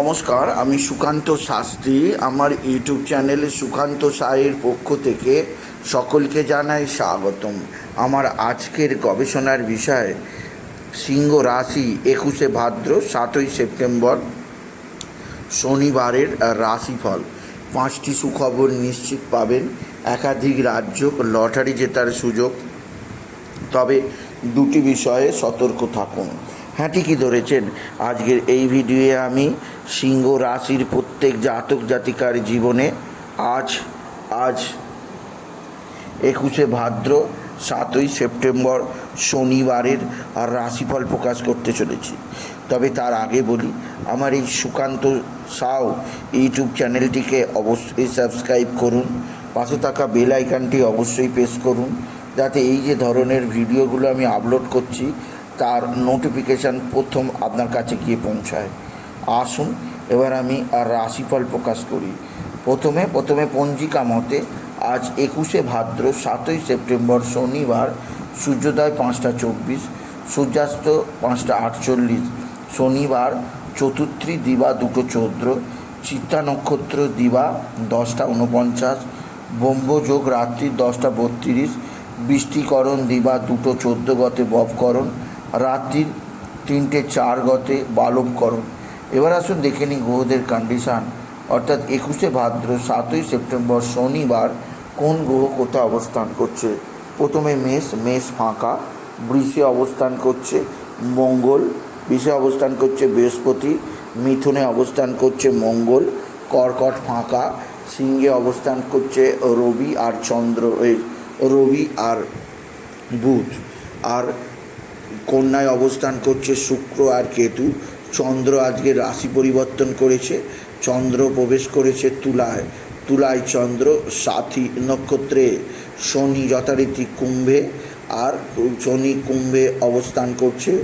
নমস্কার, আমি সুকান্ত শাস্ত্রী। আমার ইউটিউব চ্যানেলে সুকান্ত সায়ের পক্ষ থেকে সকলকে জানাই স্বাগতম। আমার আজকের গবেষণার বিষয়, সিংহ রাশি একুশে ভাদ্র, সাতই সেপ্টেম্বর, শনিবারের রাশিফল। পাঁচটি সুখবর নিশ্চিত পাবেন। একাধিক রাজ্য লটারি জেতার সুযোগ। তবে দুটি বিষয়ে সতর্ক থাকুন। হ্যাঁ ঠিকই ধরেছেন? আজকের এই ভিডিওয়ে আমি সিংহ রাশির প্রত্যেক জাতক জাতিকার জীবনে আজ আজ একুশে ভাদ্র, সাতই সেপ্টেম্বর শনিবারের আর রাশিফল প্রকাশ করতে চলেছি। তবে তার আগে বলি, আমার এই সুকান্ত সাউ ইউটিউব চ্যানেলটিকে অবশ্যই সাবস্ক্রাইব করুন, পাশে থাকা বেল আইকনটি অবশ্যই প্রেস করুন, যাতে এই যে ধরনের ভিডিওগুলো আমি আপলোড করছি তার নোটিফিকেশান প্রথম আপনার কাছে গিয়ে পৌঁছায়। আসুন, এবার আমি আর রাশিফল প্রকাশ করি। প্রথমে প্রথমে পঞ্জিকা মতে, আজ একুশে ভাদ্র, সাতই সেপ্টেম্বর, শনিবার, সূর্যোদয় পাঁচটা চব্বিশ, সূর্যাস্ত পাঁচটা আটচল্লিশ, শনিবার, চতুর্থী দিবা দুটো চৌদ্র, চিত্তা নক্ষত্র দিবা দশটা উনপঞ্চাশ ব্রহ্মযোগ রাত্রি দশটা বত্রিশ, বৃষ্টিকরণ দিবা দুটো চোদ্দ গতে ববকরণ রাত্রির তিনটে চার গতে বালবকরণ এবার আসুন দেখে নিই গ্রহদের কন্ডিশান অর্থাৎ একুশে ভাদ্র, সাতই সেপ্টেম্বর শনিবার কোন গ্রহ কোথায় অবস্থান করছে? প্রথমে মেষ মেষ ফাঁকা। বৃষে অবস্থান করছে মঙ্গল। বিষে অবস্থান করছে বৃহস্পতি। মিথুনে অবস্থান করছে মঙ্গল। কর্কট ফাঁকা। সিংহে অবস্থান করছে রবি আর চন্দ্র রবি আর বুধ। আর কন্যায় অবস্থান করছে শুক্র আর কেতু। চন্দ্র আজকে রাশি পরিবর্তন করেছে। চন্দ্র প্রবেশ করেছে তুলায়। তুলায় চন্দ্র, সাথী নক্ষত্রে শনি যথারীতি কুম্ভে আর শনি কুম্ভে অবস্থান করছে।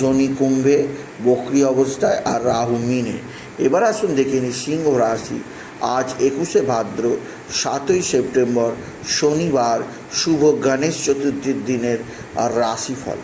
শনি কুম্ভে বকরি অবস্থায় আর রাহু মিনে। এবার আসুন দেখে নিই সিংহ রাশি। আজ একুশে ভাদ্র, সাতই সেপ্টেম্বর, শনিবার, শুভ গণেশ চতুর্থীর দিনের রাশিফল।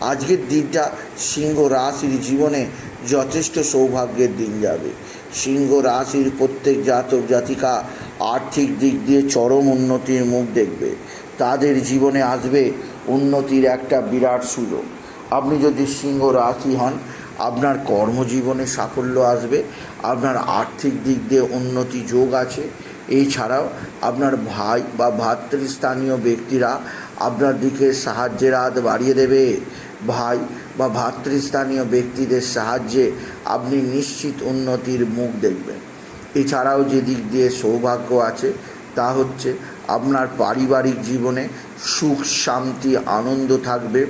আজকের দিনটা সিংহ রাশির জীবনে যথেষ্ট সৌভাগ্যের দিন যাবে। সিংহ রাশির প্রত্যেক জাতক, জাতিকা আর্থিক দিক দিয়ে চরম উন্নতির মুখ দেখবে। তাদের জীবনে আসবে উন্নতির একটা বিরাট সুযোগ। আপনি যদি সিংহ রাশি হন আপনার কর্মজীবনে সাফল্য আসবে, আপনার আর্থিক দিক দিয়ে উন্নতি যোগ আছে। এছাড়াও আপনার ভাই বা ভাতৃস্থানীয় ব্যক্তিরা আপনার দিকে সাহায্যের হাত বাড়িয়ে দেবে। ভাই বা ভাতৃস্থানীয় ব্যক্তিদের সাহায্যে আপনি নিশ্চিত উন্নতির মুখ দেখবেন। এছাড়াও যে দিক দিয়ে সৌভাগ্য আছে, তা হচ্ছে আপনার পারিবারিক জীবনে সুখ, শান্তি, আনন্দ থাকবে।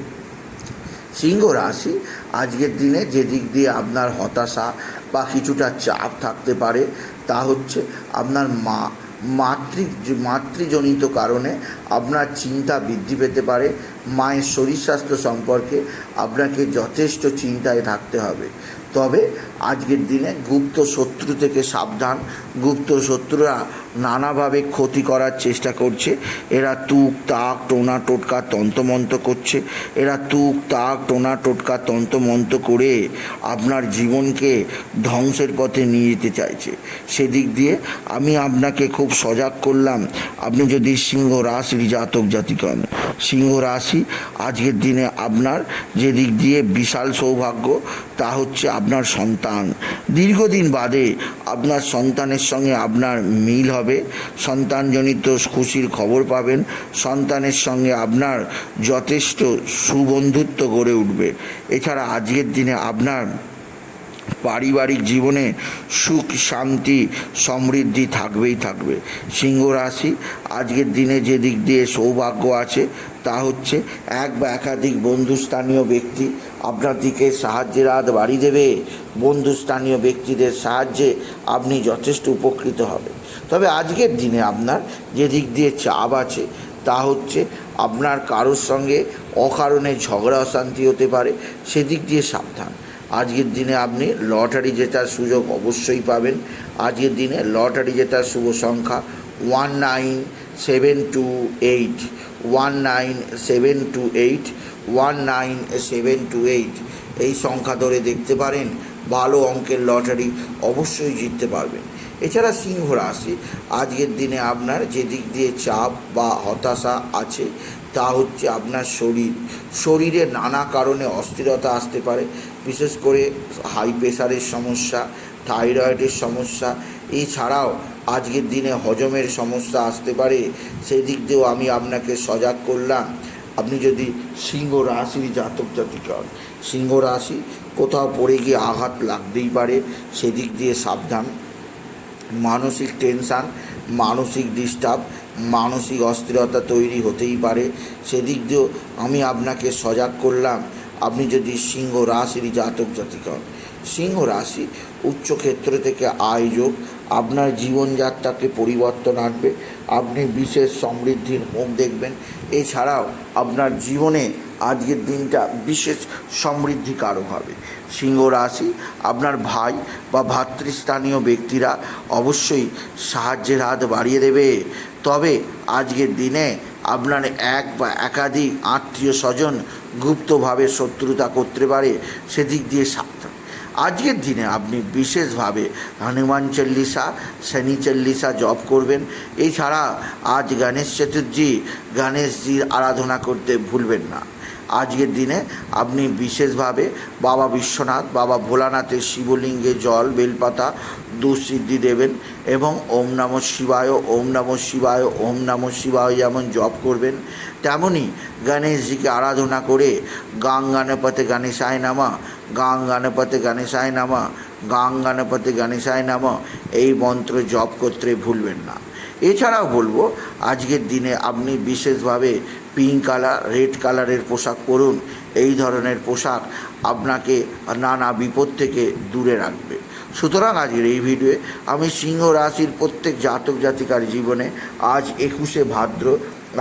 সিংহ রাশি। আজকের দিনে যে দিক দিয়ে আপনার হতাশা বা কিছুটা চাপ থাকতে পারে, তা হচ্ছে আপনার মা, মাতৃ, মাতৃজনিত কারণে আপনার চিন্তা বৃদ্ধি পেতে পারে। মায়ের শরীর স্বাস্থ্য সম্পর্কে আপনাকে যথেষ্ট চিন্তায় থাকতে হবে। তবে আজকের দিনে গুপ্ত শত্রু থেকে সাবধান। গুপ্ত শত্রুরা নানাভাবে ক্ষতি করার চেষ্টা করছে। এরা তুক, তাক, টোনা, টোটকা, তন্তমন্ত করছে। এরা তুক, তাক, টোনা, টোটকা, তন্তমন্ত করে আপনার জীবনকে ধ্বংসের পথে নিয়ে যেতে চাইছে। সেদিক দিয়ে আমি আপনাকে খুব সজাগ করলাম। আপনি যদি সিংহ রাশির জাতক জাতিক হন, সিংহ রাশি আজকের দিনে আপনার যে দিক দিয়ে বিশাল সৌভাগ্য, তা হচ্ছে আপনার সন্তান। দীর্ঘদিন বাদে আপনার সন্তানের সঙ্গে আপনার মিল হবে। সন্তানজনিত খুশির খবর পাবেন। সন্তানের সঙ্গে আপনার যথেষ্ট সুবন্ধুত্ব গড়ে উঠবে। এছাড়া আজকের দিনে আপনার পারিবারিক জীবনে সুখ, শান্তি, সমৃদ্ধি থাকবেই থাকবে। সিংহ রাশি, আজকের দিনে যে দিক দিয়ে সৌভাগ্য আছে তা হচ্ছে এক বা একাধিক বন্ধুস্থানীয় ব্যক্তি আপনার দিকে সাহায্যের হাত বাড়িয়ে দেবে। বন্ধুস্থানীয় ব্যক্তিদের সাহায্যে আপনি যথেষ্ট উপকৃত হবে তবে আজকের দিনে আপনার যে দিক দিয়ে চাপ আছে, তা হচ্ছে আপনার কারোর সঙ্গে অকারণে ঝগড়া, অশান্তি হতে পারে, সেদিক দিয়ে সাবধান। আজকের দিনে আপনি লটারি জেতার সুযোগ অবশ্যই পাবেন। আজকের দিনে লটারি জেতার শুভ সংখ্যা one nine seven two eight, one nine seven two eight one nine seven two eight এই সংখ্যা ধরে দেখতে পারেন, ভালো অঙ্কের লটারি অবশ্যই জিততে পারবেন। এছাড়া সিংহ রাশি, আজকের দিনে আপনার যে দিক দিয়ে চাপ বা হতাশা আছে, তা হচ্ছে আপনার শরীর। শরীরে নানা কারণে অস্থিরতা আসতে পারে, বিশেষ করে হাই প্রেশারের সমস্যা, থাইরয়েডের সমস্যা। এছাড়াও আজকের দিনে হজমের সমস্যা আসতে পারে, সেদিক দিয়েও আমি আপনাকে সজাগ করলাম। আপনি যদি সিংহ রাশির জাতক জাতিকা হন, সিংহ রাশি কোথাও পড়ে গিয়ে আঘাত লাগতেই পারে, সেদিক দিয়ে সাবধান। মানসিক টেনশান, মানসিক ডিস্টার্ব, মানসিক অস্থিরতা তৈরি হতেই পারে। সেদিক দিয়েও আমি আপনাকে সজাগ করলাম, আপনি যদি সিংহ রাশির জাতক জাতিকা হন, সিংহ রাশি উচ্চ ক্ষেত্র থেকে আয়োজক আপনার জীবনযাত্রাকে পরিবর্তন আনবে, আপনি বিশেষ সমৃদ্ধির মুখ দেখবেন এছাড়াও আপনার জীবনে আজকের দিনটা বিশেষ সমৃদ্ধিকারক হবে। সিংহ রাশি, আপনার ভাই বা ভাতৃস্থানীয় ব্যক্তিরা অবশ্যই সাহায্যের হাত বাড়িয়ে দেবে। তবে আজকের দিনে আপনার এক বা একাধিক আত্মীয় স্বজন গুপ্তভাবে শত্রুতা করতে পারে, সেদিক দিয়ে আজকের দিনে আপনি বিশেষভাবে হনুমান চল্লিশা শনি চল্লিশা জপ করবেন। এছাড়া আজ গণেশ চতুর্থী, গণেশজির আরাধনা করতে ভুলবেন না। আজকের দিনে আপনি বিশেষভাবে বাবা বিশ্বনাথ, বাবা ভোলানাথের শিবলিঙ্গে জল, বেলপাতা দুঃসিদ্ধি দেবেন এবং ওম নম শিবায়, ওম নম শিবায়, ওম নম শিবায় যেমন জপ করবেন তেমনই গণেশজিকে আরাধনা করে গাং গণপতে গণেশায় নামা গাং গণপতে গণেশায় নামা গাং গণপতে গণেশায় নামা, এই মন্ত্র জপ করতে ভুলবেন না। এছাড়াও বলব, আজকের দিনে আপনি বিশেষভাবে পিঙ্ক কালার রেড কালারের পোশাক পরুন। এই ধরনের পোশাক আপনাকে নানা বিপদ থেকে দূরে রাখবে। সুতরাং আজকের এই ভিডিওয়ে আমি সিংহ রাশির প্রত্যেক জাতক জাতিকার জীবনে আজ একুশে ভাদ্র,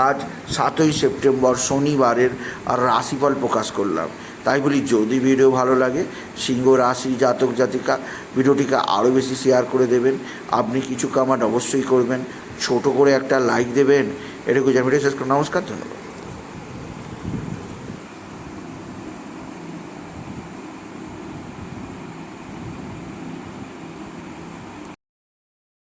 আজ সাতই সেপ্টেম্বর শনিবারের রাশিফল প্রকাশ করলাম। তাই বলি, যদি ভিডিও ভালো লাগে, সিংহ রাশি জাতক জাতিকা ভিডিওটিকে আরও বেশি শেয়ার করে দেবেন। আপনি কিছু কামাট অবশ্যই করবেন। ছোট করে একটা লাইক দেবেন। এটুকু জানি ভিডিও শেষ করে নমস্কার ধন্যবাদ।